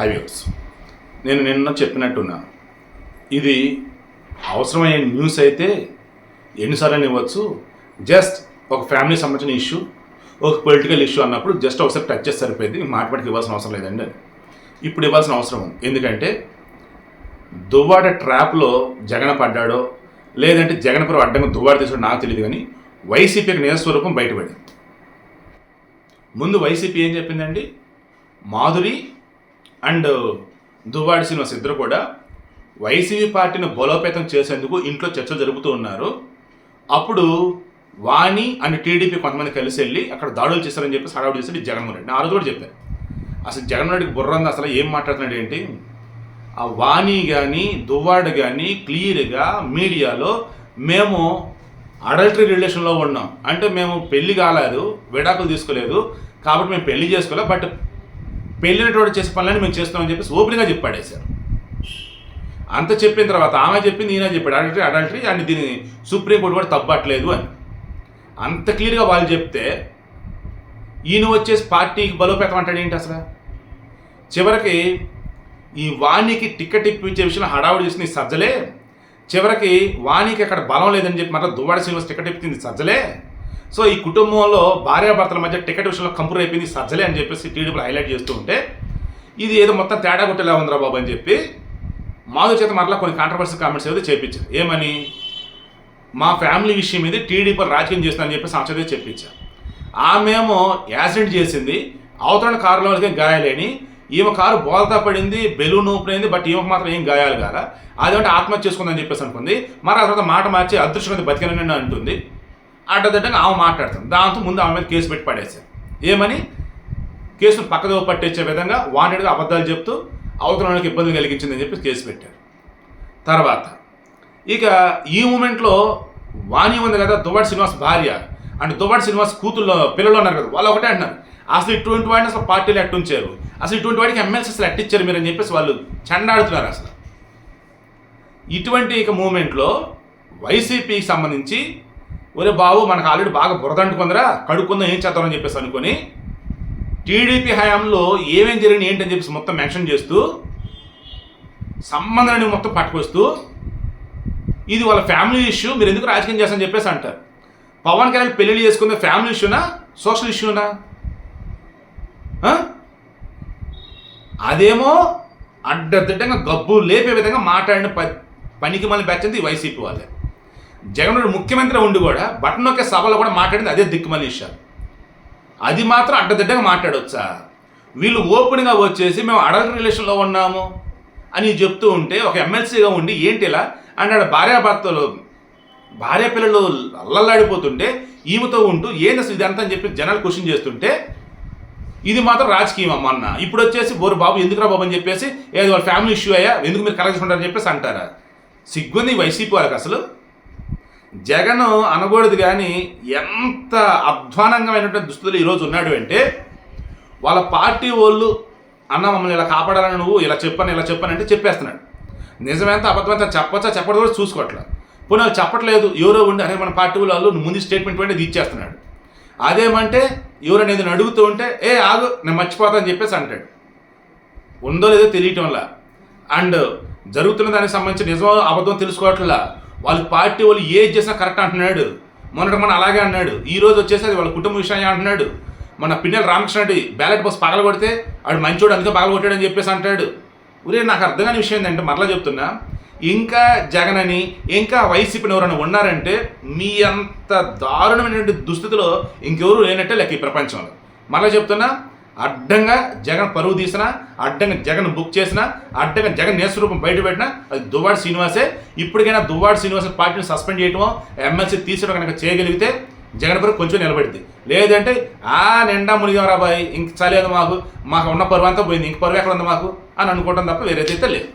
Highways. నేను నిన్న చెప్పినట్టున్నాను ఇది అవసరమైన న్యూస్ అయితే ఎన్నిసార్లు ఇవ్వచ్చు? జస్ట్ ఒక ఫ్యామిలీ సంబంధించిన ఇష్యూ ఒక పొలిటికల్ ఇష్యూ అన్నప్పుడు జస్ట్ ఒకసారి టచ్ చేసి సరిపోయింది. మాటపాటికి ఇవ్వాల్సిన అవసరం లేదండి అని ఇప్పుడు ఇవ్వాల్సిన అవసరం ఉంది. ఎందుకంటే దువ్వాడ ట్రాప్లో జగన్ పడ్డాడో లేదంటే జగన్పురం అడ్డంగా దువ్వాడ తీసుకుని నాకు తెలియదు కానీ వైసీపీకి నిజస్వరూపం బయటపడింది. ముందు వైసీపీ ఏం చెప్పిందండి? మాధురి అండ్ దువ్వాడి శ్రీనివాస్ ఇద్దరు కూడా వైసీపీ పార్టీని బలోపేతం చేసేందుకు ఇంట్లో చర్చలు జరుపుతూ ఉన్నారు. అప్పుడు వాణి అండ్ టీడీపీ కొంతమంది కలిసి వెళ్ళి అక్కడ దాడులు చేశారని చెప్పి హడావుడు చేసి జగన్మోహన్ రెడ్డి. ఆ రోజు కూడా చెప్పారు అసలు జగన్మోహన్ రెడ్డికి ఉంది? అసలు ఏం మాట్లాడుతున్నాడు ఏంటి? ఆ వాణి కానీ దువ్వాడు కానీ క్లియర్గా మీడియాలో మేము అడల్టరీ రిలేషన్లో ఉన్నాం. అంటే మేము పెళ్ళి కాలేదు విడాకులు తీసుకోలేదు. కాబట్టి మేము పెళ్ళి చేసుకోలేదు. బట్ పెళ్ళినటువంటి చేసే పనులని మేము చేస్తామని చెప్పేసి ఓపెన్గా చెప్పాడేశారు. అంత చెప్పిన తర్వాత ఆమె చెప్పింది ఈయన చెప్పాడు. అడల్టరీ అడల్టరీ అండ్ దీన్ని సుప్రీంకోర్టు కూడా తప్పట్లేదు అని. అంత క్లియర్గా వాళ్ళు చెప్తే ఈయన వచ్చేసి పార్టీకి బలోపేతం అంటాడు ఏంటి అసలు? చివరికి ఈ వాణికి టికెట్ ఇప్పించే విషయంలో హడావుడి చేసిన సజ్జలే. చివరికి వాణికి అక్కడ బలం లేదని చెప్పి మళ్ళీ దువ్వాడ శ్రీనివాస్ టికెట్ ఇప్పింది సజ్జలే. సో ఈ కుటుంబంలో భార్యాభర్తల మధ్య టికెట్ విషయంలో కంపూర్ అయిపోయింది సజ్జలే అని చెప్పేసి టీడీపీలో హైలైట్ చేస్తూ ఉంటే ఇది ఏదో మొత్తం తేడా కొట్టేలా ఉందిరా బాబు అని చెప్పి మాధవ్ చేత మరలా కొన్ని కాంట్రవర్సీ కామెంట్స్ ఏదో చేపించారు. ఏమని? మా ఫ్యామిలీ విషయం మీద టీడీపీ రాజకీయం చేస్తుందని చెప్పేసి సంచదే చెప్పించారు. ఆమెమో యాక్సిడెంట్ చేసింది అవతరణ కారులో వాళ్ళకి గాయాలేని ఈమె కారు బోల్తా పడింది బెలూన్ ఊపినైంది బట్ ఈమెకు మాత్రం ఏం గాయాలు కాదా అదేమంటే ఆత్మహత్య చేసుకుందని చెప్పేసి అనుకుంది. మరి ఆ తర్వాత మాట మార్చి అదృష్టం బతికినని అంటుంది. అడ్డదిడ్డంగా ఆమె మాట్లాడుతుంది. దాంతో ముందు ఆమె మీద కేసు పెట్టి పడేశారు ఏమని? కేసును పక్కదో పట్టించే విధంగా వాంటెడ్గా అబద్ధాలు చెప్తూ అవతల వాళ్ళకి ఇబ్బంది కలిగించిందని చెప్పి కేసు పెట్టారు. తర్వాత ఇక ఈ మూమెంట్లో వాణి ఉంది కదా దువ్వాడి శ్రీనివాస్ భార్య. అంటే దువ్వాడి శ్రీనివాస్ కూతుల్లో పిల్లలు ఉన్నారు కదా వాళ్ళు ఒకటే అంటున్నారు. అసలు ఇటువంటి వాడిని అసలు పార్టీలు అట్టుంచారు. అసలు ఇటువంటి వాడికి ఎమ్మెల్సీ అసలు అట్టించారు మీరు అని చెప్పేసి వాళ్ళు చెండాడుతున్నారు అసలు. ఇటువంటి ఇక మూమెంట్లో వైసీపీకి సంబంధించి ఒరే బాబు మనకు ఆల్రెడీ బాగా బురదంటుకుందరా కడుక్కుందాం ఏం చేద్దామని చెప్పేసి అనుకొని టీడీపీ హయాంలో ఏమేం జరిగింది ఏంటని చెప్పేసి మొత్తం మెన్షన్ చేస్తూ సంబంధాన్ని మొత్తం పట్టుకొస్తూ ఇది వాళ్ళ ఫ్యామిలీ ఇష్యూ మీరు ఎందుకు రాజకీయం చేస్తారని చెప్పేసి అంటారు. పవన్ కళ్యాణ్ పెళ్ళి చేసుకున్న ఫ్యామిలీ ఇష్యూనా సోషల్ ఇష్యూనా? అదేమో అడ్డదిడ్డంగా గబ్బు లేపే విధంగా మాట్లాడిన ప పనికి మళ్ళీ బెచ్చింది వైసీపీ వాళ్ళే. జగన్ ముఖ్యమంత్రి ఉండి కూడా బటన్ నొక్కే సభలో కూడా మాట్లాడింది అదే దిక్కుమని విషయాలు. అది మాత్రం అడ్డదిడ్డగా మాట్లాడొచ్చా వీళ్ళు ఓపెన్గా వచ్చేసి మేము అడల్ట్ రిలేషన్లో ఉన్నాము అని చెప్తూ ఉంటే ఒక ఎమ్మెల్సీగా ఉండి ఏంటి ఇలా అన్నాడు భార్యాభర్తలు భార్య పిల్లలు అల్లల్లాడిపోతుంటే ఈమెతో ఉంటూ ఏంది అసలు ఇదంతా అని చెప్పి జనాలు క్వశ్చన్ చేస్తుంటే ఇది మాత్రం రాజకీయం అమ్మ అన్న. ఇప్పుడు వచ్చేసి బోరు బాబు ఎందుకురా బాబు అని చెప్పేసి ఏదో వాళ్ళ ఫ్యామిలీ ఇష్యూ అయ్యా ఎందుకు మీరు కలగసుకుంటారని చెప్పేసి అంటారా? సిగ్గుంది వైసీపీ వాళ్ళకి అసలు. జగన్ అనకూడదు కానీ ఎంత అధ్వానంగమైనటువంటి దుస్తులు ఈరోజు ఉన్నాడు అంటే వాళ్ళ పార్టీ వాళ్ళు అన్న మమ్మల్ని ఇలా కాపాడాలని నువ్వు ఇలా చెప్పని ఇలా చెప్పని అంటే చెప్పేస్తున్నాడు. నిజమేంత అబద్ధమంతా చెప్పచ్చా చెప్పడం కూడా చూసుకోవట్లేదు పోనీ వాళ్ళు చెప్పట్లేదు ఎవరో ఉండి అరే మన పార్టీ వాళ్ళు ముందు స్టేట్మెంట్ అనేది ఇచ్చేస్తున్నాడు. అదేమంటే ఎవరు అనేది అడుగుతూ ఉంటే ఏ ఆగు నేను మర్చిపోతా అని చెప్పేసి అంటాడు. ఉందో లేదో తెలియటంలా అండ్ జరుగుతున్న దానికి సంబంధించి నిజమో అబద్ధం తెలుసుకోవట్లా. వాళ్ళ పార్టీ వాళ్ళు ఏది చేసినా కరెక్ట్ అంటున్నాడు. మొన్నటి మన అలాగే అన్నాడు. ఈ రోజు వచ్చేసి అది వాళ్ళ కుటుంబ విషయం అంటున్నాడు. మన పిన్నెల రామకృష్ణ రెడ్డి బ్యాలెట్ బాక్స్ పగల కొడితే ఆడు మంచోడు అందుకే పగల కొట్టాడని చెప్పేసి అంటాడు. ఉరే నాకు అర్థం కాని విషయం ఏంటంటే మరలా చెప్తున్నా. ఇంకా జగన్ అని ఇంకా వైసీపీని ఎవరైనా ఉన్నారంటే మీ అంత దారుణమైనటువంటి దుస్థితిలో ఇంకెవరు లేనట్టే లెక్క ఈ ప్రపంచంలో. మరలా చెప్తున్నా అడ్డంగా జగన్ పరువు తీసినా అడ్డంగా జగన్ బుక్ చేసినా అడ్డంగా జగన్ నేస్వరూపం బయట పెట్టినా అది దువ్వాడు శ్రీనివాసే. ఇప్పటికైనా దువ్వాడు శ్రీనివాస పార్టీని సస్పెండ్ చేయటమో ఎమ్మెల్సీ తీసడం కనుక చేయగలిగితే జగన్ పరువు కొంచెం నిలబడింది. లేదంటే ఆ నిండా మునిగాం బాయ్ ఇంక చలేదు మాకు మాకు ఉన్న పరువు అంతా పోయింది ఇంక పరువు ఎక్కడ ఉంది మాకు? అని అనుకోవడం తప్ప వేరేదైతే లేదు.